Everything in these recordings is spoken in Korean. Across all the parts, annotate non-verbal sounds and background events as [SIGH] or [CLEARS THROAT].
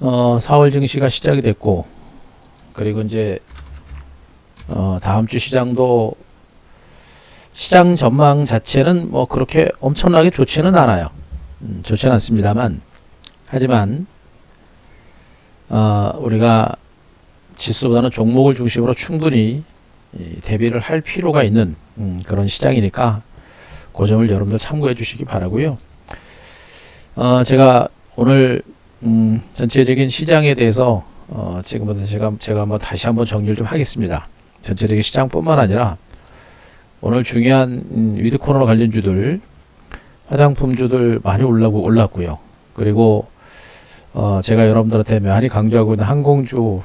어, 4월 증시가 시작이 됐고 그리고 이제 어, 다음 주 시장도 시장 전망 자체는 뭐 그렇게 엄청나게 좋지는 않아요. 음, 좋지는 않습니다만 하지만 어, 우리가 지수보다는 종목을 중심으로 충분히 이, 대비를 할 필요가 있는 음, 그런 시장이니까 그 점을 여러분들 참고해 주시기 바라고요. 어, 제가 오늘 음, 전체적인 시장에 대해서 어, 지금부터 제가 제가 한번 다시 한번 정리를 좀 하겠습니다. 전체적인 시장뿐만 아니라 오늘 중요한 음, 위드 코로나 관련주들 화장품주들 많이 올라고 올랐고요. 그리고 어, 제가 여러분들한테 많이 강조하고 있는 항공주,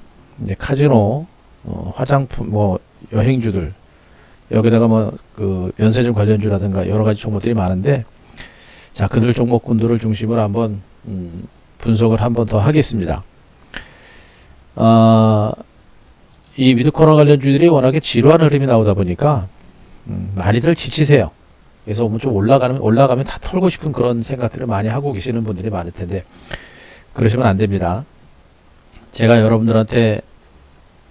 카지노, 어, 화장품, 뭐 여행주들 여기다가 뭐 그 면세점 관련주라든가 여러 가지 종목들이 많은데 자 그들 종목군들을 중심으로 한번 음, 분석을 한 번 더 하겠습니다. 어, 이 코로나 관련주들이 워낙에 지루한 흐름이 나오다 보니까 음, 많이들 지치세요. 그래서 뭐좀 올라가면 올라가면 다 털고 싶은 그런 생각들을 많이 하고 계시는 분들이 많을 텐데 그러시면 안 됩니다. 제가 여러분들한테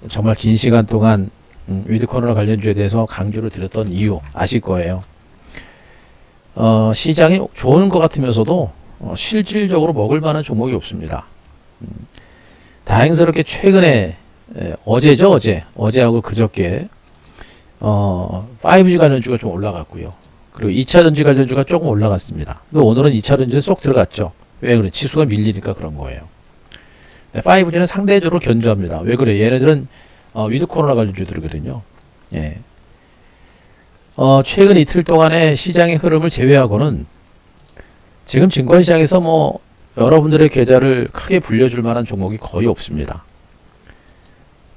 정말 긴 시간 동안 음, 위드 코로나 관련주에 대해서 강조를 드렸던 이유 아실 거예요. 어, 시장이 좋은 것 같으면서도 어, 실질적으로 먹을 만한 종목이 없습니다. 음, 다행스럽게 최근에 에, 어제죠 어제 어제하고 그저께 어, 5G 관련주가 좀 올라갔고요. 그리고 2차 전지 관련주가 조금 올라갔습니다. 근데 오늘은 2차 전지에 쏙 들어갔죠. 왜 그래? 지수가 밀리니까 그런 거예요. 네, 5G는 상대적으로 견조합니다. 왜 그래? 얘네들은 어, 위드 코로나 관련주들이거든요. 예. 어, 최근 이틀 동안의 시장의 흐름을 제외하고는 지금 증권시장에서 뭐 여러분들의 계좌를 크게 불려줄 만한 종목이 거의 없습니다.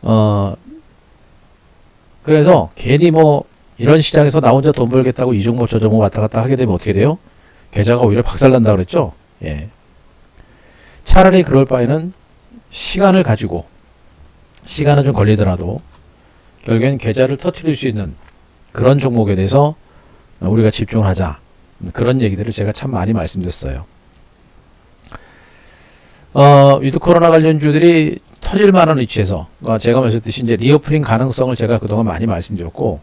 어, 그래서 괜히 뭐 이런 시장에서 나 혼자 돈 벌겠다고 이 종목 저 종목 왔다 갔다 하게 되면 어떻게 돼요? 계좌가 오히려 박살난다 그랬죠? 예. 차라리 그럴 바에는 시간을 가지고 시간은 좀 걸리더라도 결국엔 계좌를 터트릴 수 있는 그런 종목에 대해서 우리가 집중을 하자. 그런 얘기들을 제가 참 많이 말씀드렸어요. 어, 위드 코로나 관련주들이 터질 만한 위치에서 어, 제가 말씀드렸듯이 이제 리오프닝 가능성을 제가 그동안 많이 말씀드렸고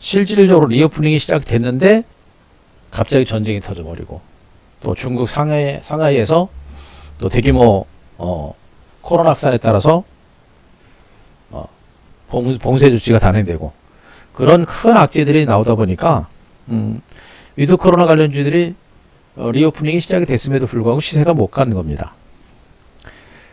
실질적으로 리오프닝이 시작됐는데 갑자기 전쟁이 터져버리고 또 중국 상해 상하이에서 또 대규모 어, 코로나 확산에 따라서 어, 봉, 봉쇄 조치가 단행되고 그런 큰 악재들이 나오다 보니까 음, 위드 코로나 관련주들이 어, 리오프닝이 시작이 됐음에도 불구하고 시세가 못 가는 겁니다.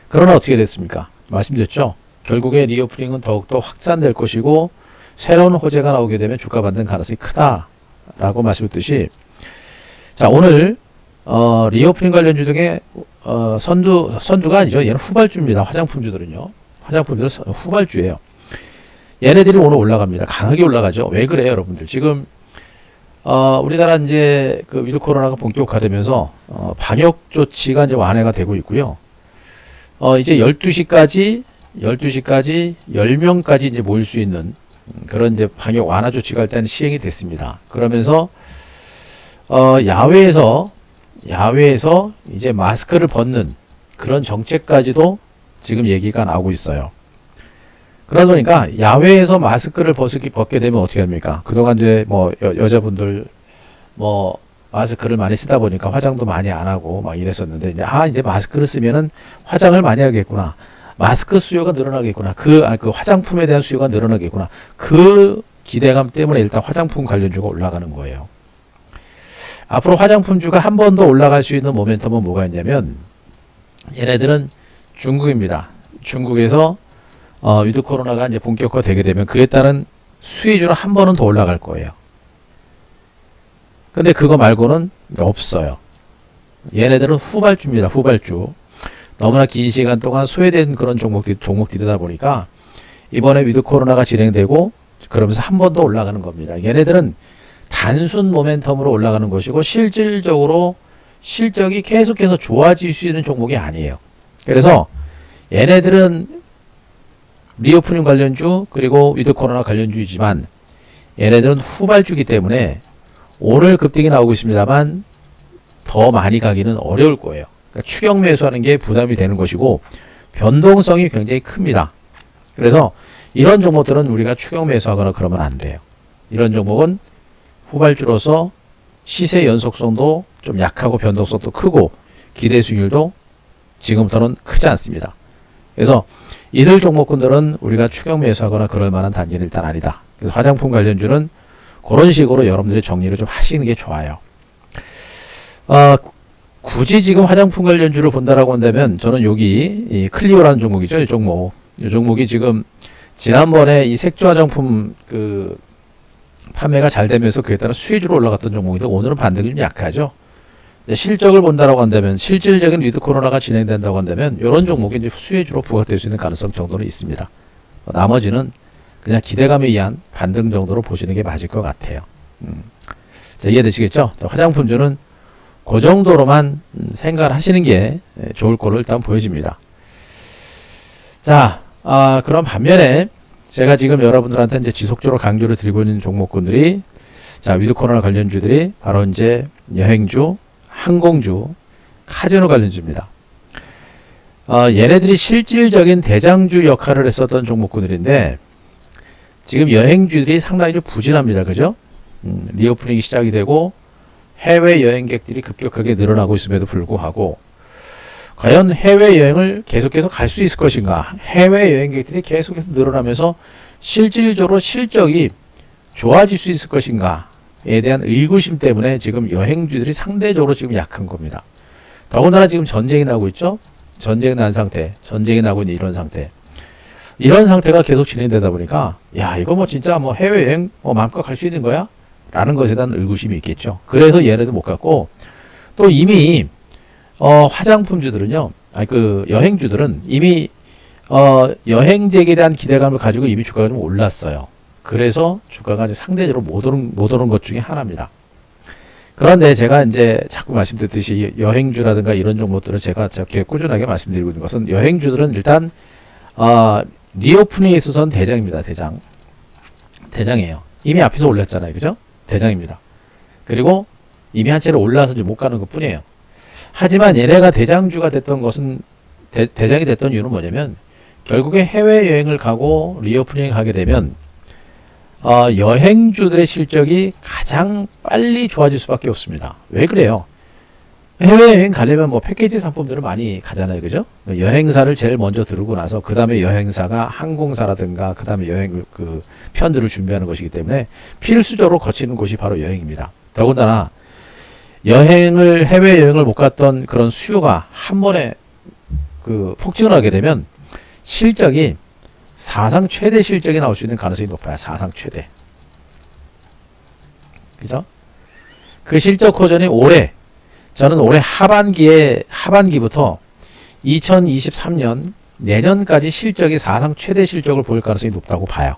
그러나 어떻게 됐습니까? 말씀드렸죠. 결국에 리오프닝은 더욱더 확산될 것이고 새로운 호재가 나오게 되면 주가 반등 가능성이 크다라고 말씀드렸듯이 자 오늘 어, 리오프닝 관련주 중에 어, 선두 선두가 아니죠. 얘는 후발주입니다. 화장품주들은요. 화장품주들 선- 후발주예요. 얘네들이 오늘 올라갑니다. 강하게 올라가죠. 왜 그래요, 여러분들? 지금 어, 우리나라 이제 그 위드 코로나가 본격화되면서 어, 방역 조치가 이제 완화가 되고 있고요. 어, 이제 12시까지 12시까지 10명까지 이제 모일 수 있는 음, 그런 이제 방역 완화 조치가 일단 시행이 됐습니다. 그러면서 어, 야외에서 야외에서 이제 마스크를 벗는 그런 정책까지도 지금 얘기가 나오고 있어요. 그러다 보니까 야외에서 마스크를 벗기, 벗게 되면 어떻게 합니까? 그동안 이제 뭐 여, 여자분들 뭐 마스크를 많이 쓰다 보니까 화장도 많이 안 하고 막 이랬었는데 이제 아 이제 마스크를 쓰면은 화장을 많이 하겠구나. 마스크 수요가 늘어나겠구나. 그, 아, 그 화장품에 대한 수요가 늘어나겠구나. 그 기대감 때문에 일단 화장품 관련주가 올라가는 거예요. 앞으로 화장품주가 한 번 더 올라갈 수 있는 모멘텀은 뭐가 있냐면 얘네들은 중국입니다. 중국에서 어, 위드 코로나가 이제 본격화 되게 되면 그에 따른 수혜주로 한 번은 더 올라갈 거예요. 근데 그거 말고는 없어요. 얘네들은 후발주입니다. 후발주. 너무나 긴 시간 동안 소외된 그런 종목들, 종목들이다 보니까 이번에 위드 코로나가 진행되고 그러면서 한 번 더 올라가는 겁니다. 얘네들은 단순 모멘텀으로 올라가는 것이고 실질적으로 실적이 계속해서 좋아질 수 있는 종목이 아니에요. 그래서 얘네들은 리오프닝 관련주 그리고 위드 코로나 관련주이지만 얘네들은 후발주기 때문에 오늘 급등이 나오고 있습니다만 더 많이 가기는 어려울 거예요. 그러니까 추격 매수하는 게 부담이 되는 것이고 변동성이 굉장히 큽니다. 그래서 이런 종목들은 우리가 추격 매수하거나 그러면 안 돼요. 이런 종목은 후발주로서 시세 연속성도 좀 약하고 변동성도 크고 기대 수익률도 지금부터는 크지 않습니다. 그래서 이들 종목군들은 우리가 추격 매수하거나 그럴 만한 단계는 일단 아니다. 그래서 화장품 관련주는 그런 식으로 여러분들이 정리를 좀 하시는 게 좋아요. 어, 굳이 지금 화장품 관련주를 본다라고 한다면 저는 여기 이 클리오라는 종목이죠. 이 종목. 이 종목이 지금 지난번에 이 색조 화장품 그 판매가 잘 되면서 그에 따라 수혜주로 올라갔던 종목인데 오늘은 반등이 좀 약하죠. 실적을 본다라고 한다면 실질적인 위드 코로나가 진행된다고 한다면 이런 종목이 이제 수혜주로 부각될 수 있는 가능성 정도는 있습니다. 어, 나머지는 그냥 기대감에 의한 반등 정도로 보시는 게 맞을 것 같아요. 음. 자, 이해되시겠죠? 자, 화장품주는 그 정도로만 음, 생각을 하시는 게 예, 좋을 거로 일단 보여집니다. 자, 아, 그럼 반면에 제가 지금 여러분들한테 이제 지속적으로 강조를 드리고 있는 종목군들이 자, 위드 코로나 관련주들이 바로 이제 여행주, 항공주, 카지노 관련주입니다. 어, 얘네들이 실질적인 대장주 역할을 했었던 종목군들인데 지금 여행주들이 상당히 좀 부진합니다. 그죠? 음, 리오프닝이 시작이 되고 해외 여행객들이 급격하게 늘어나고 있음에도 불구하고 과연 해외 여행을 계속해서 갈 수 있을 것인가? 해외 여행객들이 계속해서 늘어나면서 실질적으로 실적이 좋아질 수 있을 것인가에 대한 의구심 때문에 지금 여행주들이 상대적으로 지금 약한 겁니다. 더군다나 지금 전쟁이 나고 있죠? 전쟁이 난 상태, 전쟁이 나고 있는 이런 상태. 이런 상태가 계속 진행되다 보니까 야 이거 뭐 진짜 뭐 해외 여행 뭐 마음껏 갈 수 있는 거야? 라는 것에 대한 의구심이 있겠죠. 그래서 얘네도 못 갔고 또 이미 어, 화장품주들은요, 아니 그 여행주들은 이미 어, 여행객에 대한 기대감을 가지고 이미 주가가 좀 올랐어요. 그래서 주가가 이제 상대적으로 못 오른, 못 오른 것 중에 하나입니다. 그런데 제가 이제 자꾸 말씀드렸듯이 여행주라든가 이런 종목들을 제가 저렇게 꾸준하게 말씀드리고 있는 것은 여행주들은 일단 어, 리오프닝에 있어서는 대장입니다. 대장. 대장이에요. 이미 앞에서 올렸잖아요. 그죠? 대장입니다. 그리고 이미 한 채를 올라서 이제 못 가는 것 뿐이에요. 하지만 얘네가 대장주가 됐던 것은 대, 대장이 됐던 이유는 뭐냐면 결국에 해외 여행을 가고 리오프닝 하게 되면 어, 여행주들의 실적이 가장 빨리 좋아질 수밖에 없습니다. 왜 그래요? 해외여행 가려면 뭐 패키지 상품들을 많이 가잖아요. 그죠? 여행사를 제일 먼저 들고 나서 그 다음에 여행사가 항공사라든가 그 다음에 여행 그 편들을 준비하는 것이기 때문에 필수적으로 거치는 곳이 바로 여행입니다. 더군다나 여행을 해외여행을 못 갔던 그런 수요가 한 번에 그 폭증을 하게 되면 실적이 사상 최대 실적이 나올 수 있는 가능성이 높아요. 사상 최대. 그죠? 그 실적 호전이 올해 저는 올해 하반기에 하반기부터 2023년 내년까지 실적이 사상 최대 실적을 보일 가능성이 높다고 봐요.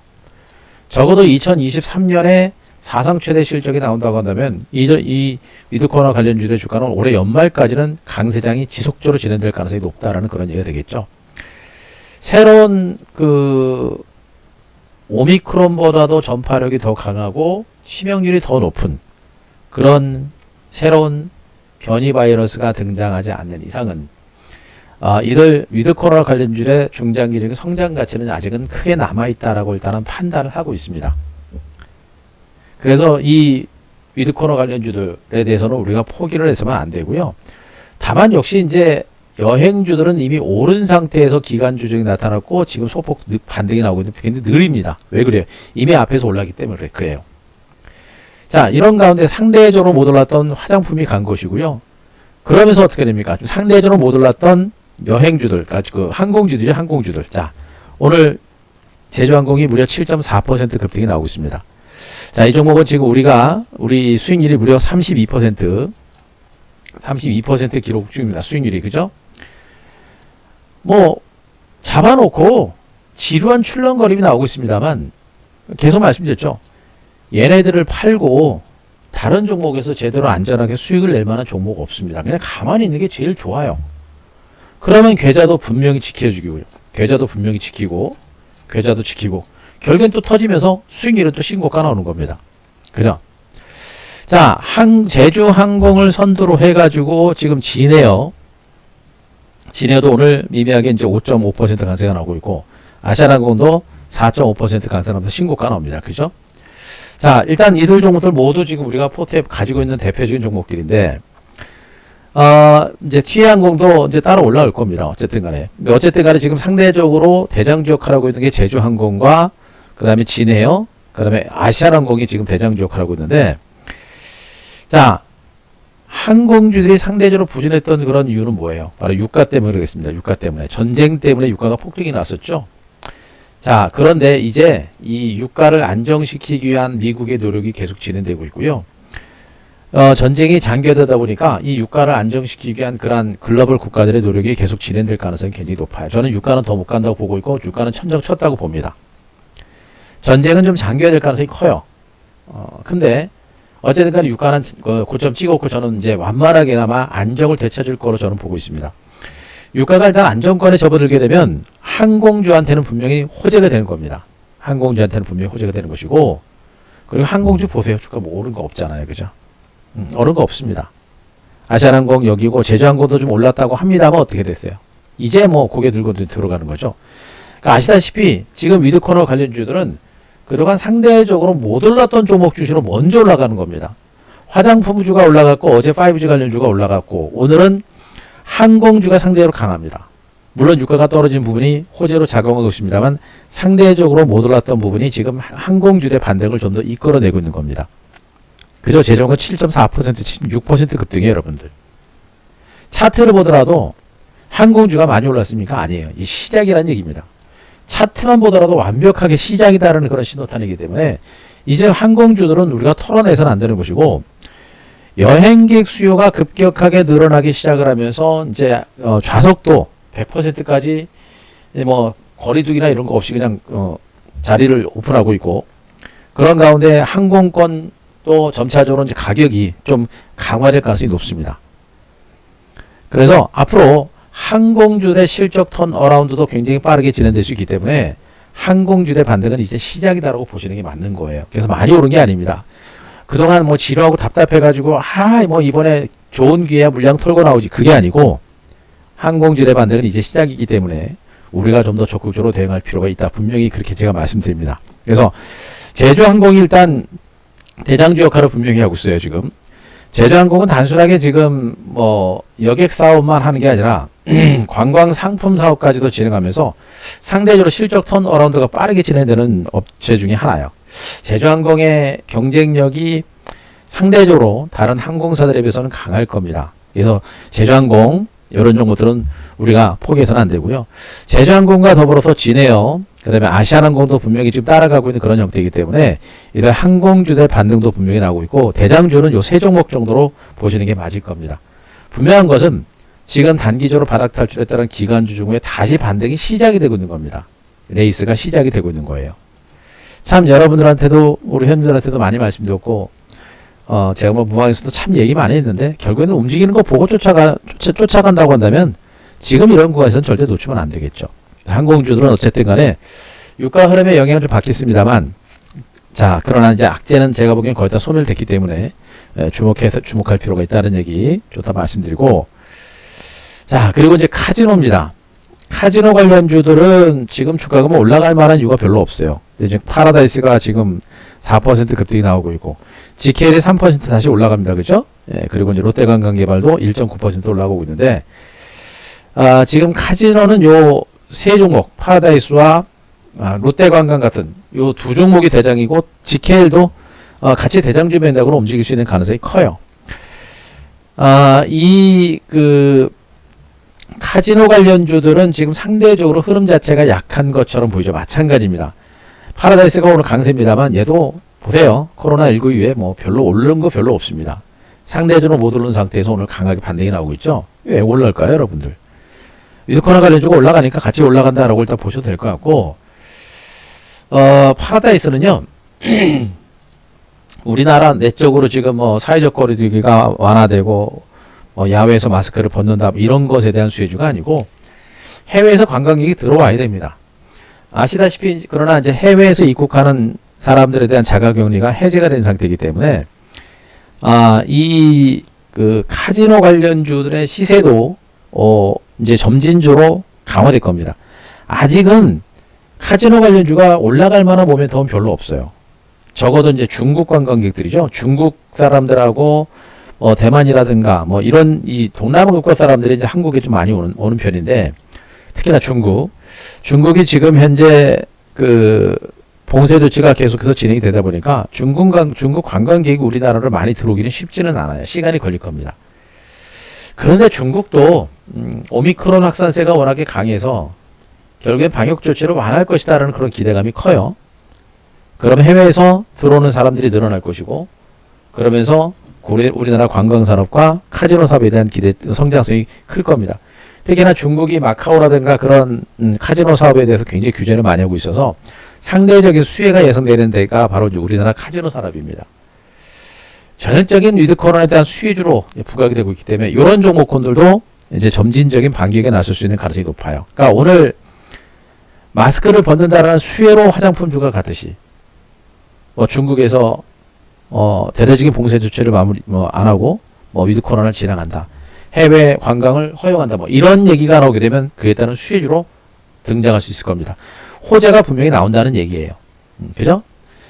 적어도 2023년에 사상 최대 실적이 나온다고 한다면 이, 이 위드코너 관련주들의 주가는 올해 연말까지는 강세장이 지속적으로 진행될 가능성이 높다라는 그런 얘기가 되겠죠. 새로운 그 오미크론보다도 전파력이 더 강하고 치명률이 더 높은 그런 새로운 변이 바이러스가 등장하지 않는 이상은 어, 이들 위드 코로나 관련주의 중장기적인 성장 가치는 아직은 크게 남아 있다라고 일단은 판단을 하고 있습니다. 그래서 이 위드 코로나 관련주들에 대해서는 우리가 포기를 해서는 안 되고요. 다만 역시 이제 여행주들은 이미 오른 상태에서 기간 조정이 나타났고 지금 소폭 반등이 나오고 있는데 굉장히 느립니다. 왜 그래요? 이미 앞에서 올라기 때문에 그래요. 자, 이런 가운데 상대적으로 못 올랐던 화장품이 간 것이고요. 그러면서 어떻게 됩니까? 상대적으로 못 올랐던 여행주들, 그러니까 그 항공주들이죠, 항공주들. 자, 오늘 제주항공이 무려 7.4% 급등이 나오고 있습니다. 자, 이 종목은 지금 우리가, 우리 수익률이 무려 32%, 32% 기록 중입니다. 수익률이, 그죠? 뭐, 잡아놓고 지루한 출렁거림이 나오고 있습니다만, 계속 말씀드렸죠. 얘네들을 팔고 다른 종목에서 제대로 안전하게 수익을 낼 만한 종목 없습니다. 그냥 가만히 있는 게 제일 좋아요. 그러면 계좌도 분명히 지켜주고요. 계좌도 분명히 지키고 계좌도 지키고 결국엔 또 터지면서 수익률은 또 신고가 나오는 겁니다. 그죠? 자, 항, 제주 항공을 선두로 해가지고 지금 진에어 진해도 오늘 미미하게 이제 5.5% 강세가 나오고 있고 아시아나공도 4.5% 강세나면서 신고가 나옵니다. 그죠? 자, 일단 이들 종목들 모두 지금 우리가 포트에 가지고 있는 대표적인 종목들인데 어, 이제 티웨이항공도 이제 따로 올라올 겁니다. 어쨌든 간에. 근데 어쨌든 간에 지금 상대적으로 대장주 역할하고 있는 게 제주항공과 그 다음에 진에어, 그다음에 아시아항공이 지금 대장주 역할하고 있는데 자, 항공주들이 상대적으로 부진했던 그런 이유는 뭐예요? 바로 유가 때문에 그러겠습니다. 유가 때문에. 전쟁 때문에 유가가 폭등이 났었죠. 자, 그런데 이제 이 유가를 안정시키기 위한 미국의 노력이 계속 진행되고 있고요. 어, 전쟁이 장기화되다 보니까 이 유가를 안정시키기 위한 그러한 글로벌 국가들의 노력이 계속 진행될 가능성이 굉장히 높아요. 저는 유가는 더 못 간다고 보고 있고 유가는 천정 쳤다고 봅니다. 전쟁은 좀 장기화될 가능성이 커요. 어, 근데 어쨌든 간에 유가는 그 고점 찍었고 저는 이제 완만하게나마 안정을 되찾을 거로 저는 보고 있습니다. 유가가 일단 안정권에 접어들게 되면 항공주한테는 분명히 호재가 되는 겁니다. 항공주한테는 분명히 호재가 되는 것이고 그리고 항공주 보세요. 주가 뭐 오른 거 없잖아요. 그죠? 음, 오른 거 없습니다. 아시아항공 여기고 제주항공도 좀 올랐다고 합니다만 어떻게 됐어요? 이제 뭐 고개 들고 들어가는 거죠. 그러니까 아시다시피 지금 위드코너 관련주들은 그동안 상대적으로 못 올랐던 종목 주시로 먼저 올라가는 겁니다. 화장품주가 올라갔고 어제 5G 관련주가 올라갔고 오늘은 항공주가 상대적으로 강합니다. 물론 유가가 떨어진 부분이 호재로 작용하고 있습니다만 상대적으로 못 올랐던 부분이 지금 항공주의 반등을 좀 더 이끌어내고 있는 겁니다. 그죠? 재정은 7.4% 6% 급등이에요, 여러분들. 차트를 보더라도 항공주가 많이 올랐습니까? 아니에요. 이 시작이라는 얘기입니다. 차트만 보더라도 완벽하게 시작이다라는 그런 신호탄이기 때문에 이제 항공주들은 우리가 털어내서는 안 되는 것이고 여행객 수요가 급격하게 늘어나기 시작을 하면서 이제 어, 좌석도 100%까지 뭐 거리두기나 이런 거 없이 그냥 어, 자리를 오픈하고 있고 그런 가운데 항공권 또 점차적으로 이제 가격이 좀 강화될 가능성이 높습니다. 그래서 앞으로 항공주의 실적 턴 어라운드도 굉장히 빠르게 진행될 수 있기 때문에 항공주의 반등은 이제 시작이다라고 보시는 게 맞는 거예요. 그래서 많이 오른 게 아닙니다. 그동안 뭐 지루하고 답답해가지고 아 뭐 이번에 좋은 기회야 물량 털고 나오지 그게 아니고 항공주의 반등은 이제 시작이기 때문에 우리가 좀 더 적극적으로 대응할 필요가 있다. 분명히 그렇게 제가 말씀드립니다. 그래서 제주항공이 일단 대장주 역할을 분명히 하고 있어요, 지금. 제주항공은 단순하게 지금 뭐 여객 사업만 하는 게 아니라 관광 상품 사업까지도 진행하면서 상대적으로 실적 턴 어라운드가 빠르게 진행되는 업체 중에 하나예요. 제주항공의 경쟁력이 상대적으로 다른 항공사들에 비해서는 강할 겁니다. 그래서 제주항공 이런 종목들은 우리가 포기해서는 안 되고요. 제주항공과 더불어서 진에어, 그 다음에 아시아항공도 분명히 지금 따라가고 있는 그런 형태이기 때문에 이들 항공주들 반등도 분명히 나오고 있고 대장주는 요 세 종목 정도로 보시는 게 맞을 겁니다. 분명한 것은 지금 단기적으로 바닥 탈출에 따른 기관주 중에 다시 반등이 시작이 되고 있는 겁니다. 레이스가 시작이 되고 있는 거예요. 참 여러분들한테도 우리 회원들한테도 많이 말씀드렸고 어 제가 뭐 무방에서도 참 얘기 많이 했는데 결국에는 움직이는 거 보고 쫓아가 쫓아, 쫓아 간다고 한다면 지금 이런 구간에서는 절대 놓치면 안 되겠죠. 항공주들은 어쨌든 간에 유가 흐름에 영향을 좀 받겠습니다만 자 그러나 이제 악재는 제가 보기엔 거의 다 소멸됐기 때문에 에, 주목해서 주목할 필요가 있다는 얘기 좋다 말씀드리고 자 그리고 이제 카지노입니다. 카지노 관련주들은 지금 주가가 뭐 올라갈 만한 이유가 별로 없어요. 지금 파라다이스가 지금 4% 급등이 나오고 있고 GKL이 3% 다시 올라갑니다. 그죠? 예, 그리고 이제 롯데관광개발도 1.9% 올라가고 있는데 아, 지금 카지노는 요 세 종목 파라다이스와 아, 롯데관광 같은 요 두 종목이 대장이고 GKL도 어, 같이 대장 주 변덕으로 움직일 수 있는 가능성이 커요. 아, 이 그 카지노 관련주들은 지금 상대적으로 흐름 자체가 약한 것처럼 보이죠. 마찬가지입니다. 파라다이스가 오늘 강세입니다만 얘도 보세요. 코로나19 이후에 뭐 별로 오르는 거 별로 없습니다. 상대적으로 못 오르는 상태에서 오늘 강하게 반등이 나오고 있죠. 왜 올랄까요, 여러분들? 위드코나 관련주가 올라가니까 같이 올라간다라고 일단 보셔도 될 것 같고, 어, 파라다이스는요, [CLEARS THROAT] 우리나라 내적으로 지금 뭐 사회적 거리두기가 완화되고, 뭐 야외에서 마스크를 벗는다, 이런 것에 대한 수혜주가 아니고, 해외에서 관광객이 들어와야 됩니다. 아시다시피, 그러나 이제 해외에서 입국하는 사람들에 대한 자가격리가 해제가 된 상태이기 때문에, 아, 이, 그, 카지노 관련주들의 시세도, 어, 이제 점진적으로 강화될 겁니다. 아직은 카지노 관련주가 올라갈 만한 모멘텀은 별로 없어요. 적어도 이제 중국 관광객들이죠. 중국 사람들하고 뭐 대만이라든가 뭐 이런 이 동남아 국가 사람들이 이제 한국에 좀 많이 오는, 오는 편인데 특히나 중국. 중국이 지금 현재 그 봉쇄 조치가 계속해서 진행이 되다 보니까 중국, 관- 중국 관광객이 우리나라를 많이 들어오기는 쉽지는 않아요. 시간이 걸릴 겁니다. 그런데 중국도 음, 오미크론 확산세가 워낙에 강해서 결국엔 방역 조치를 완화할 것이다라는 그런 기대감이 커요. 그럼 해외에서 들어오는 사람들이 늘어날 것이고 그러면서 고래- 우리나라 관광산업과 카지노 사업에 대한 기대 성장성이 클 겁니다. 특히나 중국이 마카오라든가 그런 음, 카지노 사업에 대해서 굉장히 규제를 많이 하고 있어서 상대적인 수혜가 예상되는 데가 바로 우리나라 카지노 산업입니다. 전형적인 위드 코로나에 대한 수혜주로 부각이 되고 있기 때문에 이런 종목군들도 이제 점진적인 반격에 나설 수 있는 가능성이 높아요. 그러니까 오늘 마스크를 벗는다라는 수혜로 화장품주가 같듯이 뭐 중국에서 어 대대적인 봉쇄 조치를 마무리 뭐 안 하고 뭐 위드 코로나를 진행한다. 해외 관광을 허용한다. 뭐 이런 얘기가 나오게 되면 그에 따른 수혜주로 등장할 수 있을 겁니다. 호재가 분명히 나온다는 얘기예요. 음, 그죠?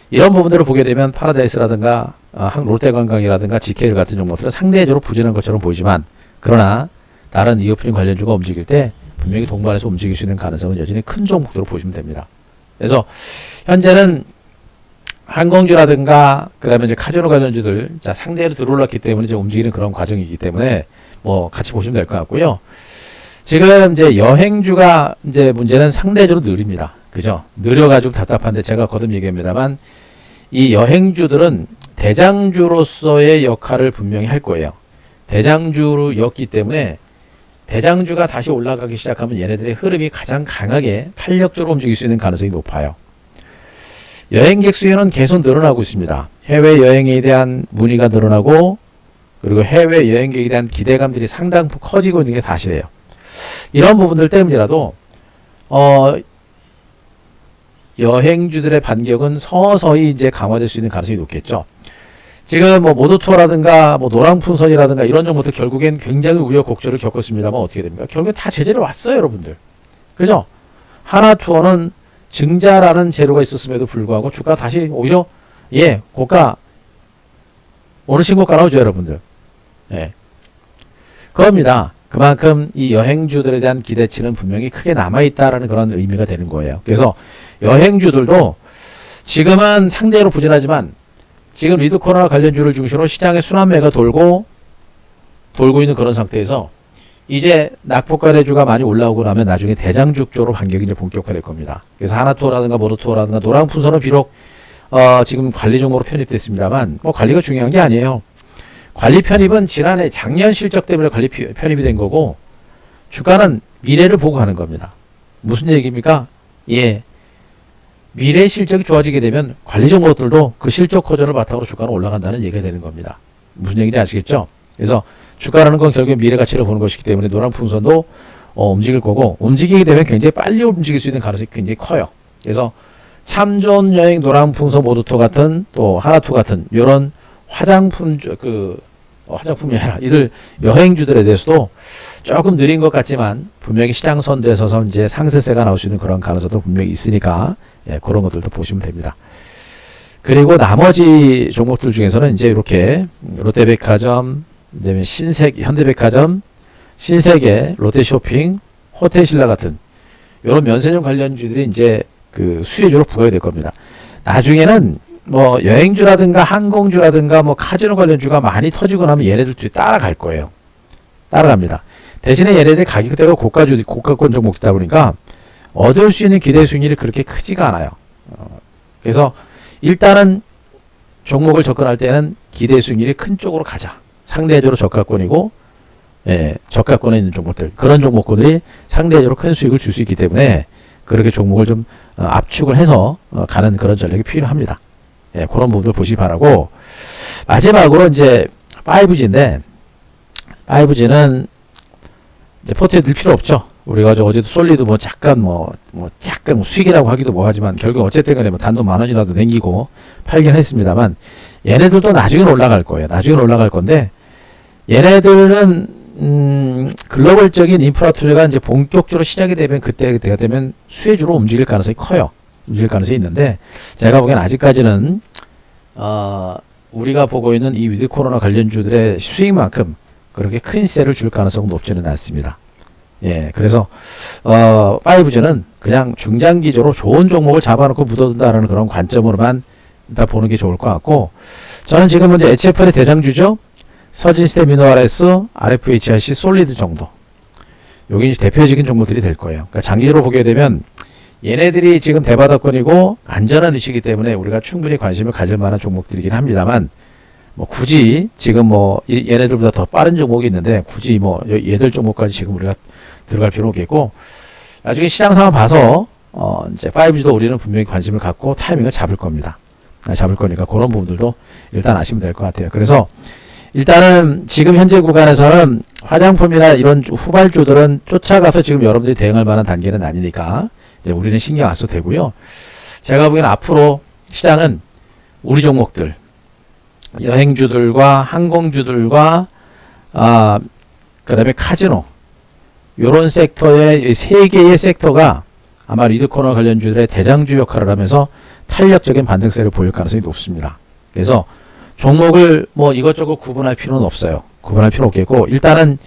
이런 부분들을 보게 되면 파라다이스라든가 어, 한 롯데관광이라든가 GKL 같은 종목들은 상대적으로 부진한 것처럼 보이지만 그러나 다른 이어프닝 관련주가 움직일 때 분명히 동반해서 움직일 수 있는 가능성은 여전히 큰 종목으로 보시면 됩니다. 그래서 현재는 항공주라든가 그다음에 이제 카지노 관련주들 자 상대로 들어올랐기 때문에 이제 움직이는 그런 과정이기 때문에 뭐 같이 보시면 될 것 같고요. 지금 이제 여행주가 이제 문제는 상대적으로 느립니다. 그죠? 느려가지고 답답한데 제가 거듭 얘기합니다만 이 여행주들은 대장주로서의 역할을 분명히 할 거예요. 대장주였기 때문에 대장주가 다시 올라가기 시작하면 얘네들의 흐름이 가장 강하게 탄력적으로 움직일 수 있는 가능성이 높아요. 여행객 수요는 계속 늘어나고 있습니다. 해외 여행에 대한 문의가 늘어나고 그리고 해외 여행객에 대한 기대감들이 상당히 커지고 있는 게 사실이에요. 이런 부분들 때문이라도 어 여행주들의 반격은 서서히 이제 강화될 수 있는 가능성이 높겠죠. 지금 뭐 모도투어라든가 뭐 노랑풍선이라든가 이런 정보도 결국엔 굉장히 우여곡절을 겪었습니다만 어떻게 됩니까? 결국엔 다 제재를 왔어요, 여러분들. 그죠? 하나투어는 증자라는 재료가 있었음에도 불구하고 주가 다시 오히려 예 고가 어느 신고가 나오죠, 여러분들. 예. 그겁니다. 그만큼 이 여행주들에 대한 기대치는 분명히 크게 남아있다라는 그런 의미가 되는 거예요. 그래서 여행주들도 지금은 상대로 부진하지만 지금 리드 코로나 관련주를 중심으로 시장에 순환매가 돌고 돌고 있는 그런 상태에서 이제 낙폭과 대주가 많이 올라오고 나면 나중에 대장주 쪽으로 반격이 이제 본격화될 겁니다. 그래서 하나투어라든가 모노투어라든가 노랑 풍선은 비록 어, 지금 관리 종목으로 편입됐습니다만 뭐 관리가 중요한 게 아니에요. 관리 편입은 지난해 작년 실적 때문에 관리 피- 편입이 된 거고 주가는 미래를 보고 하는 겁니다. 무슨 얘기입니까? 예. 미래 실적이 좋아지게 되면 관리 종목들도 그 실적 호전을 바탕으로 주가는 올라간다는 얘기가 되는 겁니다. 무슨 얘기인지 아시겠죠? 그래서 주가라는 건 결국 미래 가치를 보는 것이기 때문에 노란 풍선도 어, 움직일 거고 움직이게 되면 굉장히 빨리 움직일 수 있는 가능성이 굉장히 커요. 그래서 참전 여행 노란 풍선 모두토 같은 또 하나투 같은 이런 화장품 주- 그 어, 화장품이 아니라 이들 여행주들에 대해서도 조금 느린 것 같지만 분명히 시장 선도에 서서 이제 상승세가 나올 수 있는 그런 가능성도 분명히 있으니까 예, 그런 것들도 보시면 됩니다. 그리고 나머지 종목들 중에서는 이제 이렇게 롯데백화점, 그다음에 신세 현대백화점, 신세계, 롯데쇼핑, 호텔신라 같은 이런 면세점 관련주들이 이제 그 수혜주로 부각이 될 겁니다. 나중에는 뭐 여행주라든가 항공주라든가 뭐 카지노 관련주가 많이 터지고 나면 얘네들 뒤 따라갈 거예요. 따라갑니다. 대신에 얘네들 가격대가 고가주 고가권 종목이다 보니까 얻을 수 있는 기대 수익률이 그렇게 크지가 않아요. 어, 그래서 일단은 종목을 접근할 때는 기대 수익률이 큰 쪽으로 가자. 상대적으로 저가권이고 예, 저가권에 있는 종목들 그런 종목들이 상대적으로 큰 수익을 줄 수 있기 때문에 그렇게 종목을 좀 어, 압축을 해서 어, 가는 그런 전략이 필요합니다. 예, 그런 부분들 보시기 바라고 마지막으로 이제 5G인데 5G는 이제 포트에 넣을 필요 없죠. 우리가 저 어제도 솔리드 뭐 잠깐 뭐, 뭐 약간 수익이라고 하기도 뭐하지만 결국 어쨌든 간에 뭐 단돈 만 원이라도 남기고 팔긴 했습니다만 얘네들도 나중에 올라갈 거예요. 나중에 올라갈 건데 얘네들은 음, 글로벌적인 인프라 투자가 이제 본격적으로 시작이 되면 그때 가 되면 수혜주로 움직일 가능성이 커요. 움직일 가능성이 있는데 제가 보기엔 아직까지는 어, 우리가 보고 있는 이 위드 코로나 관련주들의 수익만큼 그렇게 큰 세를 줄 가능성은 높지는 않습니다. 예, 그래서 어, 5G는 그냥 중장기적으로 좋은 종목을 잡아놓고 묻어둔다는 그런 관점으로만 일단 보는 게 좋을 것 같고 저는 지금 이제 HFL의 대장주죠. 서진스테 미노아레스, RFHRC, 솔리드 정도. 여기 이제 대표적인 종목들이 될 거예요. 그러니까 장기적으로 보게 되면 얘네들이 지금 대바닥권이고 안전한 위치이기 때문에 우리가 충분히 관심을 가질 만한 종목들이긴 합니다만 뭐 굳이 지금 뭐 이- 얘네들보다 더 빠른 종목이 있는데 굳이 뭐 여- 얘들 종목까지 지금 우리가 들어갈 필요는 없겠고 나중에 시장 상황 봐서 어 이제 5G도 우리는 분명히 관심을 갖고 타이밍을 잡을 겁니다. 아, 잡을 거니까 그런 부분들도 일단 아시면 될 것 같아요. 그래서 일단은 지금 현재 구간에서는 화장품이나 이런 주- 후발주들은 쫓아가서 지금 여러분들이 대응할 만한 단계는 아니니까 이제 우리는 신경 안 써도 되고요. 제가 보기에는 앞으로 시장은 우리 종목들 여행주들과 항공주들과 아 그다음에 카지노 요런 섹터의 이세 개의 섹터가 아마 리드코너 관련주들의 대장주 역할을 하면서 탄력적인 반등세를 보일 가능성이 높습니다. 그래서 종목을 뭐 이것저것 구분할 필요는 없어요. 구분할 필요 없겠고 일단은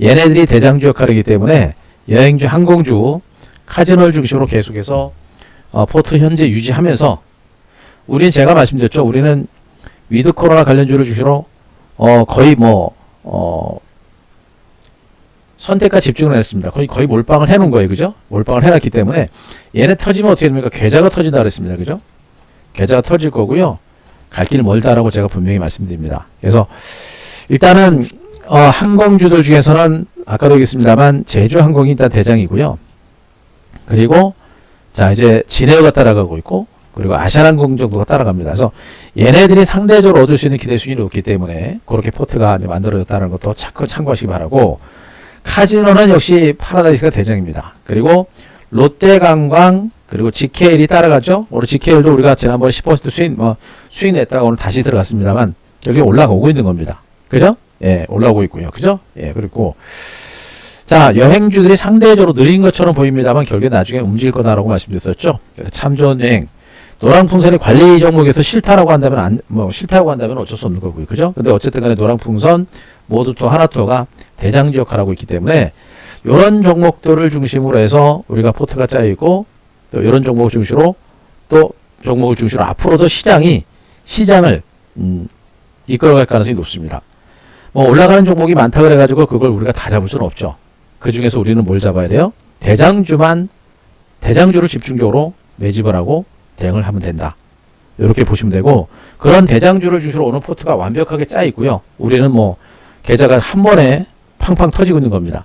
얘네들이 대장주 역할이기 때문에 여행주, 항공주, 카지노를 중심으로 계속해서 어, 포트 현재 유지하면서 우리는 제가 말씀드렸죠. 우리는 위드 코로나 관련주를 중심으로 어, 거의 뭐 어, 선택과 집중을 했습니다. 거의 거의 몰빵을 해놓은 거예요, 그죠? 몰빵을 해놨기 때문에 얘네 터지면 어떻게 됩니까? 계좌가 터진다 그랬습니다, 그죠? 계좌가 터질 거고요. 갈길 멀다라고 제가 분명히 말씀드립니다. 그래서 일단은 어, 항공주들 중에서는 아까도 얘기했습니다만 제주항공이 일단 대장이고요. 그리고 자 이제 진에어가 따라가고 있고 그리고 아시아항공 정도가 따라갑니다. 그래서 얘네들이 상대적으로 얻을 수 있는 기대 수준이 높기 때문에 그렇게 포트가 만들어졌다는 것도 참고 참고하시기 바라고 카지노는 역시 파라다이스가 대장입니다. 그리고 롯데관광 그리고 GKL이 따라가죠. 오늘 GKL도 우리가 지난번에 10% 수익 뭐 수익 냈다가 오늘 다시 들어갔습니다만 여기 올라가고 있는 겁니다. 그죠? 예, 올라오고 있고요. 그죠? 예, 그리고 자, 여행주들이 상대적으로 느린 것처럼 보입니다만 결국에 나중에 움직일 거다라고 말씀드렸었죠. 그래서 참 좋은 여행. 노랑풍선이 관리 종목에서 싫다라고 한다면 안, 뭐 싫다고 한다면 어쩔 수 없는 거고요. 그죠? 근데 어쨌든 간에 노랑풍선, 모두토, 하나토가 대장주 역할을 하고 있기 때문에 이런 종목들을 중심으로 해서 우리가 포트가 짜여 있고 또 이런 종목을 중심으로 또 종목을 중심으로 앞으로도 시장이 시장을 음, 이끌어갈 가능성이 높습니다. 뭐 올라가는 종목이 많다 그래가지고 그걸 우리가 다 잡을 수는 없죠. 그 중에서 우리는 뭘 잡아야 돼요? 대장주만 대장주를 집중적으로 매집을 하고 대응을 하면 된다. 이렇게 보시면 되고 그런 대장주를 중심으로 오는 포트가 완벽하게 짜 있고요. 우리는 뭐 계좌가 한 번에 팡팡 터지고 있는 겁니다.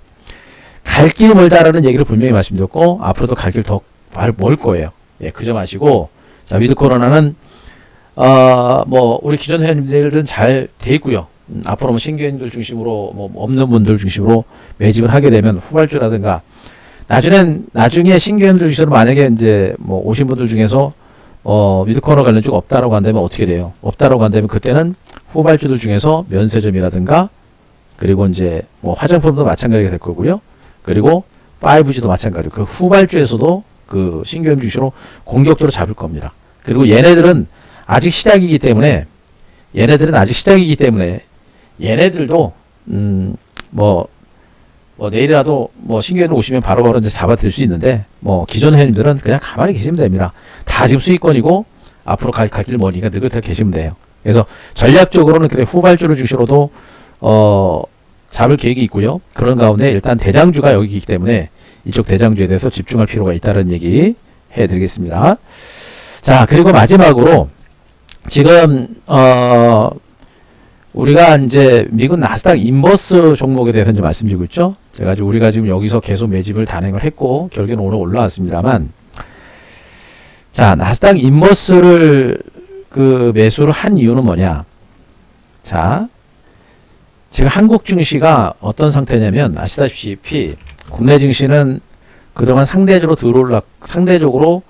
갈 길이 멀다라는 얘기를 분명히 말씀드렸고 앞으로도 갈 길 더 멀 거예요. 예, 그 점 아시고 자 위드 코로나는 어 뭐 우리 기존 회원님들은 잘 돼 있고요. 음, 앞으로 뭐 신규 회원들 중심으로 뭐 없는 분들 중심으로 매집을 하게 되면 후발주라든가 나중엔 나중에 신규 회원들 중심으로 만약에 이제 뭐 오신 분들 중에서 어 위드 코로나 관련주가 없다라고 한다면 어떻게 돼요? 없다라고 한다면 그때는 후발주들 중에서 면세점이라든가 그리고 이제 뭐 화장품도 마찬가지가 될 거고요. 그리고 5G도 마찬가지고 그 후발주에서도 그 신규 주시로 공격적으로 잡을 겁니다. 그리고 얘네들은 아직 시작이기 때문에 얘네들은 아직 시작이기 때문에 얘네들도 음뭐 뭐 내일이라도 뭐 신규회원 오시면 바로바로 이제 잡아드릴 수 있는데 뭐 기존 회원님들은 그냥 가만히 계시면 됩니다. 다 지금 수익권이고 앞으로 갈길 머니까 느긋하게 계시면 돼요. 그래서 전략적으로는 그래 후발주를 주시로도 어 잡을 계획이 있고요. 그런 가운데 일단 대장주가 여기 있기 때문에 이쪽 대장주에 대해서 집중할 필요가 있다는 얘기 해드리겠습니다. 자 그리고 마지막으로 지금 어 우리가 이제 미국 나스닥 인버스 종목에 대해서 이제 말씀드리고 있죠. 제가 지금 우리가 지금 여기서 계속 매집을 단행을 했고 결국에는 오늘 올라왔습니다만 자 나스닥 인버스를 그 매수를 한 이유는 뭐냐? 자 지금 한국 증시가 어떤 상태냐면 아시다시피 국내 증시는 그동안 상대적으로 들어올라 상대적으로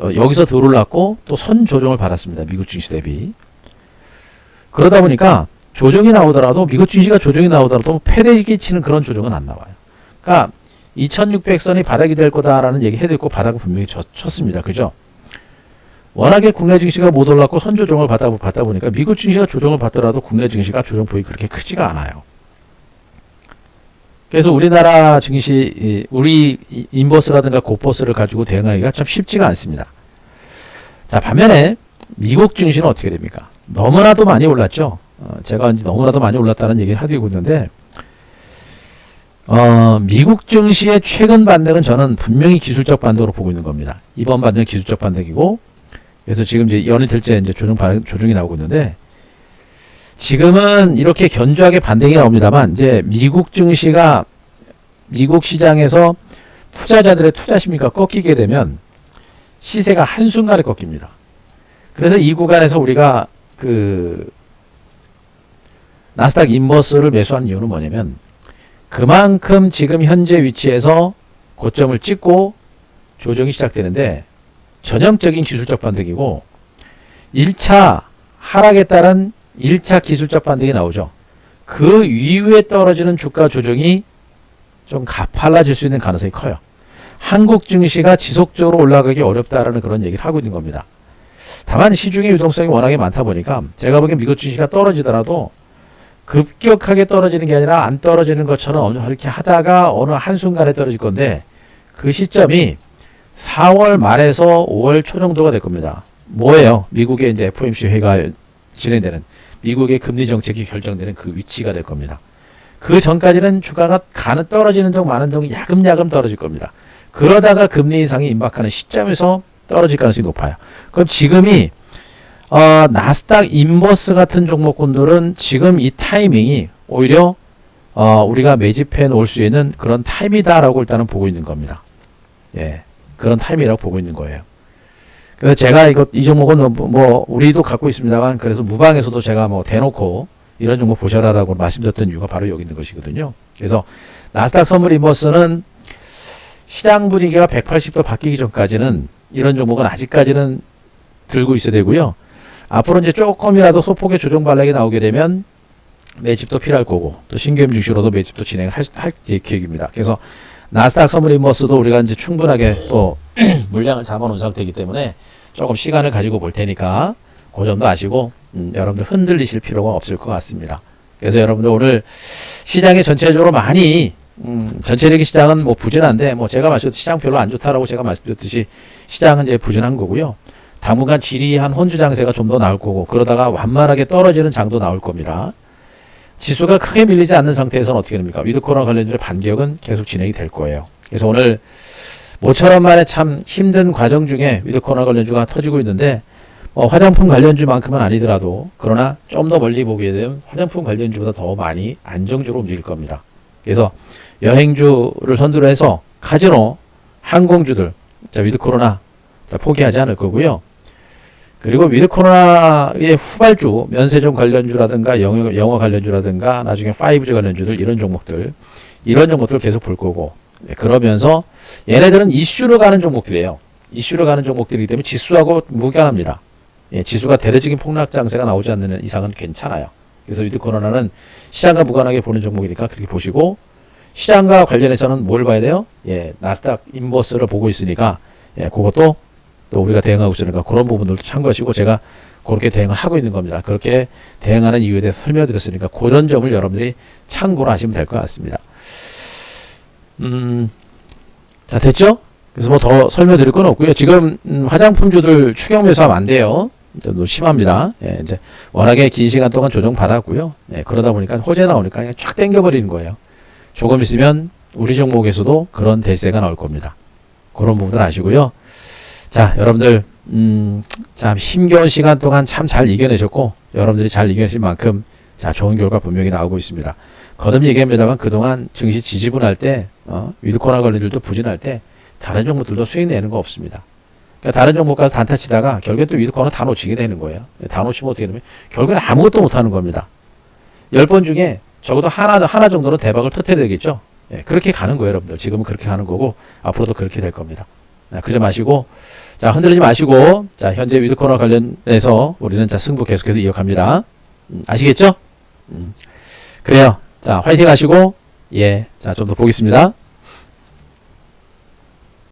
어, 여기서 들어올랐고 또 선 조정을 받았습니다. 미국 증시 대비. 그러다 보니까 조정이 나오더라도 미국 증시가 조정이 나오더라도 패대기 치는 그런 조정은 안 나와요. 그러니까 2600선이 바닥이 될 거다라는 얘기 해도 있고 바닥을 분명히 쳤, 쳤습니다. 그죠? 워낙에 국내 증시가 못 올랐고 선조정을 받다, 받다 보니까 미국 증시가 조정을 받더라도 국내 증시가 조정 폭이 그렇게 크지가 않아요. 그래서 우리나라 증시, 이, 우리 이- 인버스라든가 고버스를 가지고 대응하기가 참 쉽지가 않습니다. 자, 반면에 미국 증시는 어떻게 됩니까? 너무나도 많이 올랐죠. 어, 제가 이제 너무나도 많이 올랐다는 얘기를 하고 있는데, 어, 미국 증시의 최근 반등은 저는 분명히 기술적 반등으로 보고 있는 겁니다. 이번 반등은 기술적 반등이고, 그래서 지금 이제 연이틀째 이제 조정 반 조정이 나오고 있는데, 지금은 이렇게 견조하게 반등이 나옵니다만, 이제 미국 증시가 미국 시장에서 투자자들의 투자 심리가 꺾이게 되면 시세가 한순간에 꺾입니다. 그래서 이 구간에서 우리가 그 나스닥 인버스를 매수하는 이유는 뭐냐면 그만큼 지금 현재 위치에서 고점을 찍고 조정이 시작되는데 전형적인 기술적 반등이고 1차 하락에 따른 1차 기술적 반등이 나오죠. 그 이후에 떨어지는 주가 조정이 좀 가팔라질 수 있는 가능성이 커요. 한국 증시가 지속적으로 올라가기 어렵다라는 그런 얘기를 하고 있는 겁니다. 다만 시중의 유동성이 워낙에 많다 보니까 제가 보기엔 미국 증시가 떨어지더라도 급격하게 떨어지는 게 아니라 안 떨어지는 것처럼 이렇게 하다가 어느 한순간에 떨어질 건데 그 시점이 4월 말에서 5월 초 정도가 될 겁니다. 뭐예요? 미국의 이제 FOMC 회의가 진행되는 미국의 금리 정책이 결정되는 그 위치가 될 겁니다. 그 전까지는 주가가 가는 떨어지는 종 많은 종이 야금야금 떨어질 겁니다. 그러다가 금리 인상이 임박하는 시점에서 떨어질 가능성이 높아요. 그럼 지금이 어, 나스닥 인버스 같은 종목군들은 지금 이 타이밍이 오히려 어, 우리가 매집해 놓을 수 있는 그런 타임이다라고 일단은 보고 있는 겁니다. 예, 그런 타임이라고 보고 있는 거예요. 그래서 제가 이거 이 종목은 뭐, 뭐 우리도 갖고 있습니다만 그래서 무방에서도 제가 뭐 대놓고 이런 종목 보셔라라고 말씀드렸던 이유가 바로 여기 있는 것이거든요. 그래서 나스닥 선물 인버스는 시장 분위기가 180도 바뀌기 전까지는 이런 종목은 아직까지는 들고 있어야 되고요. 앞으로 이제 조금이라도 소폭의 조정 반락이 나오게 되면 매집도 필요할 거고 또 신규임 증시로도 매집도 진행을 할, 할 계획입니다. 그래서 나스닥 선물 인버스도 우리가 이제 충분하게 또 [CLEARS THROAT] 물량을 잡아놓은 상태이기 때문에 조금 시간을 가지고 볼 테니까 그 점도 아시고 음, 여러분들 흔들리실 필요가 없을 것 같습니다. 그래서 여러분들 오늘 시장이 전체적으로 많이 음, 전체적인 시장은 뭐 부진한데 뭐 제가 말씀드렸듯이 시장 별로 안 좋다라고 제가 말씀드렸듯이 시장은 이제 부진한 거고요. 당분간 지리한 혼주 장세가 좀 더 나올 거고 그러다가 완만하게 떨어지는 장도 나올 겁니다. 지수가 크게 밀리지 않는 상태에서는 어떻게 됩니까? 위드 코로나 관련주의 반격은 계속 진행이 될 거예요. 그래서 오늘 모처럼 만에 참 힘든 과정 중에 위드 코로나 관련주가 터지고 있는데 어, 화장품 관련주만큼은 아니더라도 그러나 좀 더 멀리 보게 되면 화장품 관련주보다 더 많이 안정적으로 움직일 겁니다. 그래서 여행주를 선두로 해서 카지노, 항공주들, 자, 위드 코로나 자, 포기하지 않을 거고요. 그리고 위드 코로나의 후발주, 면세점 관련주라든가 영어, 영어 관련주라든가 나중에 5G 관련주들 이런 종목들, 이런 종목들 계속 볼 거고, 네, 그러면서 얘네들은 이슈로 가는 종목들이에요. 이슈로 가는 종목들이기 때문에 지수하고 무관합니다. 예, 지수가 대대적인 폭락 장세가 나오지 않는 이상은 괜찮아요. 그래서 위드 코로나는 시장과 무관하게 보는 종목이니까 그렇게 보시고 시장과 관련해서는 뭘 봐야 돼요? 예, 나스닥 인버스를 보고 있으니까 예, 그것도 또 우리가 대응하고 있으니까 그런 부분들도 참고하시고 제가 그렇게 대응을 하고 있는 겁니다. 그렇게 대응하는 이유에 대해서 설명드렸으니까 그런 점을 여러분들이 참고로 하시면 될 것 같습니다. 음, 자 됐죠? 그래서 뭐 더 설명드릴 건 없고요. 지금 음, 화장품주들 추경 매수하면 안 돼요. 좀 심합니다. 예, 이제 워낙에 긴 시간 동안 조정 받았고요. 예, 그러다 보니까 호재 나오니까 그냥 쫙 당겨버리는 거예요. 조금 있으면 우리 종목에서도 그런 대세가 나올 겁니다. 그런 부분들 아시고요. 자, 여러분들 음, 참 힘겨운 시간 동안 참 잘 이겨내셨고 여러분들이 잘 이겨내신 만큼 자 좋은 결과 분명히 나오고 있습니다. 거듭 얘기합니다만 그동안 증시 지지분할 때 어, 위드코나 관련들도 부진할 때 다른 종목들도 수익 내는 거 없습니다. 그러니까 다른 종목 가서 단타 치다가 결국에 또 위드코너 다 놓치게 되는 거예요. 다 놓치면 어떻게 되냐면 결국에는 아무것도 못 하는 겁니다. 10번 중에 적어도 하나, 하나 정도는 대박을 터트려야 되겠죠. 예, 그렇게 가는 거예요, 여러분들. 지금은 그렇게 가는 거고, 앞으로도 그렇게 될 겁니다. 아, 그러지 마시고, 자, 흔들리지 마시고, 자, 현재 위드코너 관련해서 우리는 자, 승부 계속해서 이어갑니다. 음, 아시겠죠? 음. 그래요. 자, 화이팅 하시고, 예. 자, 좀 더 보겠습니다.